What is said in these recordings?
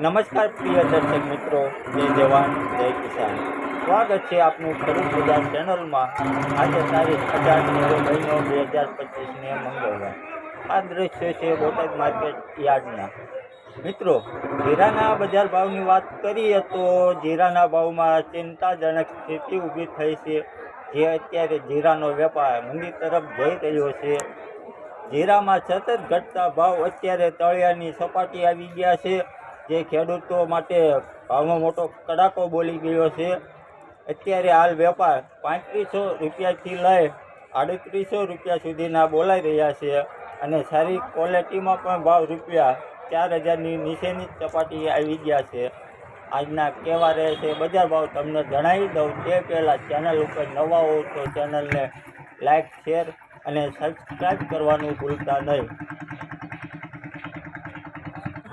નમસ્કાર પ્રિય દર્શક મિત્રો, જય જવાન, જય કિસાન. સ્વાગત છે આપનું ખેડૂત બજાર ચેનલમાં. આજે તારીખ અઢાર મહિનો બે હજાર પચીસને મંગળવાર. આ દ્રશ્ય છે બોટાદ માર્કેટ યાર્ડના. મિત્રો, જીરાના બજાર ભાવની વાત કરીએ તો જીરાના ભાવમાં ચિંતાજનક સ્થિતિ ઊભી થઈ છે. જે અત્યારે જીરાનો વેપાર મંદી તરફ જઈ રહ્યો છે. જીરામાં સતત ઘટતા ભાવ અત્યારે તળિયાની સપાટી આવી ગયા છે. જે ખેડૂતો માટે ભાવમાં મોટો કડાકો બોલી ગયો છે, અત્યારે હાલ વેપાર પાંત્રીસો રૂપિયાથી લઈ આડત્રીસો રૂપિયા સુધીના બોલાઈ રહ્યા છે અને સારી ક્વોલિટીમાં પણ ભાવ રૂપિયા ચાર હજારની નીચેની સપાટી આવી ગયા છે. આજના કેવા રહે છે, બજાર ભાવ તમને જણાવી દઉં, તે પહેલાં ચેનલ ઉપર નવા હો તો ચેનલને લાઇક શેર અને સબસ્ક્રાઈબ કરવાનું ભૂલતા નહીં.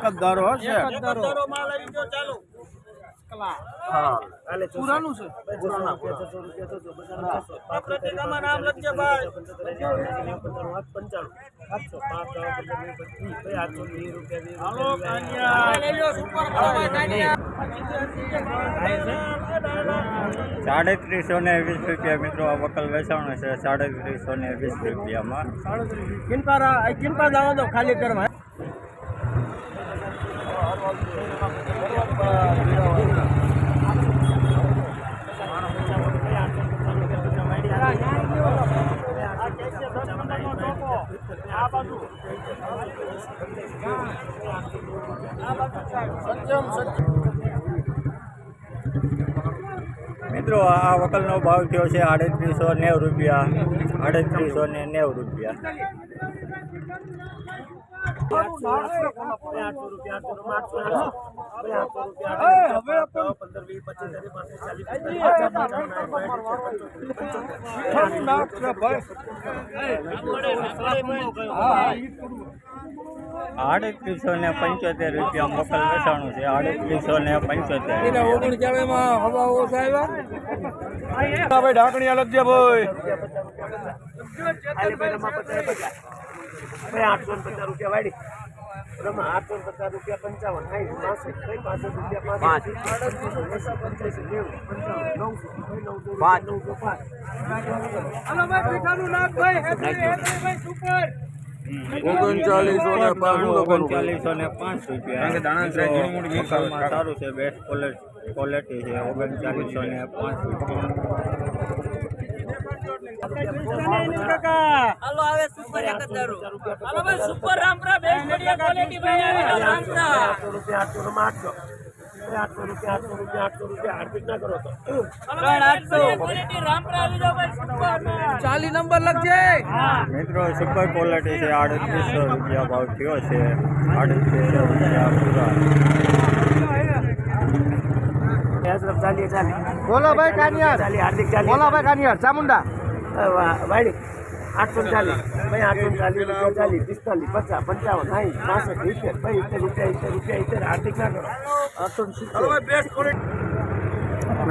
કદદારો હશે. હા પુરાનું છે. સાડત્રીસો ને વીસ રૂપિયા મિત્રો આ વકલ વેચાણ છે સાડત્રીસો ને વીસ રૂપિયામાં. કિનપા કિનપા જવા દો ખાલી કરવા મિત્રો આ વકલનો ભાવ થયો છે આડત્રીસો નેવું રૂપિયા. આડત્રીસો ને નેવું રૂપિયા. આડત્રીસો ને પંચોતેર રૂપિયા મોકલ વેચાણું છે. આડત્રીસો ને પંચોતેર. ઓગણચાળીસમાં હવા ઓછા આવ્યા. ભાઈ ઢાંકણી અલગ છે ભાઈ આઠસો ને પચાસ રૂપિયા વાળી. આઠસો પચાસ રૂપિયા પંચાવન. સાઠ પાસઠ કઈ પાસઠ રૂપિયા પાંચ. એસી પંચ્યાસી નેવું પંચાવન નવસો કઈ નવસો પાંચ નવસો પાંચ ઓગણચાલીસો ને પાંચ ઓગણચાલીસો ને પાંચ રૂપિયા સારું છે બેસ્ટ ક્વોલિટી છે ઓગણચાલીસો ને પાંચ રૂપિયા. આઠસો રૂપિયા આઠસો નો આઠસો આઠસો રૂપિયા આઠસો રૂપિયા આઠસો રૂપિયા હાર્દિક ના કરો તો. ચાલી નંબર લખજે. મિત્રો સુપર ક્વોલિટી છે આડત્રીસો રૂપિયા ભાવ થયો છે. આડત્રીસો રૂપિયા પૂરા. ચાલીએ ચાલી. બોલો ભાઈ કાનિયાર. ચાલી હાર્દિક ચાલી. બોલો ભાઈ કાનિયાર ચામુંડા. વાડી આઠસો ચાલીસ. ભાઈ આઠસો ચાલીસ રૂપિયા ચાલીસ પિસ્તાલીસ પચાસ પંચાવન સાઠ પાસઠ ઇત્તેર ભાઈ ઇત્તેર રૂપિયા ઇત્તેર રૂપિયા ઇત્તેર આર્થિક ના કરો. આઠસો સિત્તેર.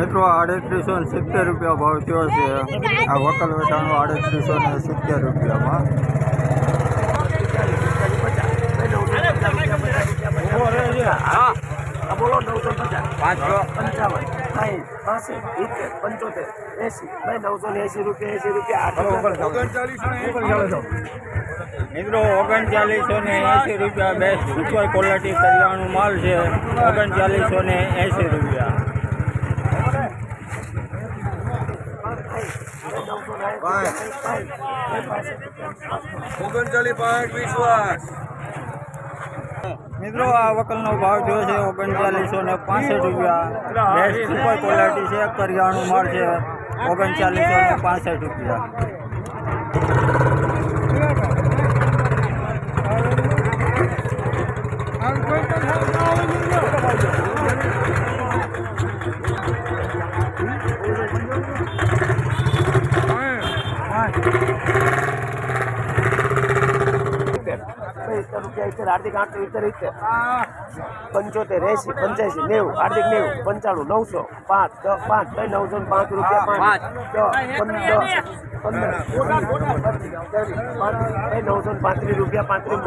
મિત્રો આડત્રીસો ને સિત્તેર રૂપિયા ભાવ થયો છે. આ વકલ વેચાણો આડત્રીસો ને સિત્તેર રૂપિયામાં. બોલો નવસો પચાસ. પાંચસો પંચાવન. સાઠ પાસઠ ઇત્તેર પંચોતેર એસી ભાઈ નવસો ને એસી રૂપિયા એસી રૂપિયા મિત્રો ઓગણચાલીસો ને એંસી રૂપિયા બેસ્ટ સુપર ક્વોલિટી કરિયાણું માલ છે. ઓગણચાલીસો ને એંસી રૂપિયા. ઓગણચાલીસ પાંચ વિશ્વાસ મિત્રો, આ વકલનો ભાવ જો છે ઓગણચાલીસો ને પાસઠ રૂપિયા. બેસ્ટ સુપર ક્વોલિટી છે, કરિયાણું માળ છે, ઓગણચાલીસો ને પાસઠ રૂપિયા. ઇત્તેર હાર્દિક ઇત્તેર પંચોતેર એસી પંચ્યાસી નેવું હાર્દિક નેવું પંચાણું નવસો પાંચ પાંચ ભાઈ નવસો પાંચ રૂપિયા પાંચ પંદર પંદર ભાઈ નવસો પાંત્રીસ રૂપિયા પાંત્રીસ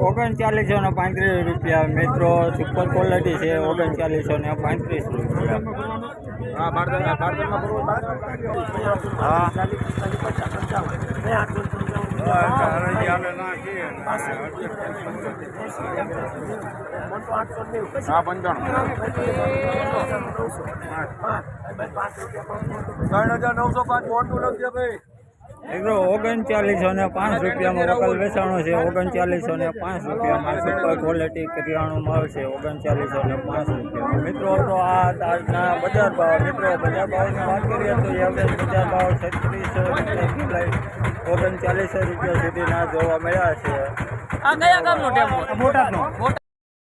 ઓગણચાલીસો ને પાંત્રીસ રૂપિયા મિત્રો સુપર ક્વોલિટી છે ઓગણચાલીસો ને પાંત્રીસ રૂપિયા હા બારદાના બારદાના પૂરું હા ત્રણ હજાર નવસો પાંચ મોટું લખજે ભાઈ. મિત્રો ઓગણચાલીસો ને પાંચ રૂપિયામાં વકલ વેચાણો છે. ઓગણચાલીસો ને પાંચ રૂપિયામાં સુપર ક્વોલિટી કરિયાણું મળશે છે. ઓગણચાલીસો ને પાંચ રૂપિયા મિત્રો તો આ તાજના બજાર ભાવ. મિત્રો બજાર ભાવની વાત કરીએ તો એવરેજ બજાર ભાવ છત્રીસો ઓગણચાલીસો રૂપિયા સુધીના જોવા મળ્યા છે. આ કયા ગામનો ટેમ્પો બોટાદનો.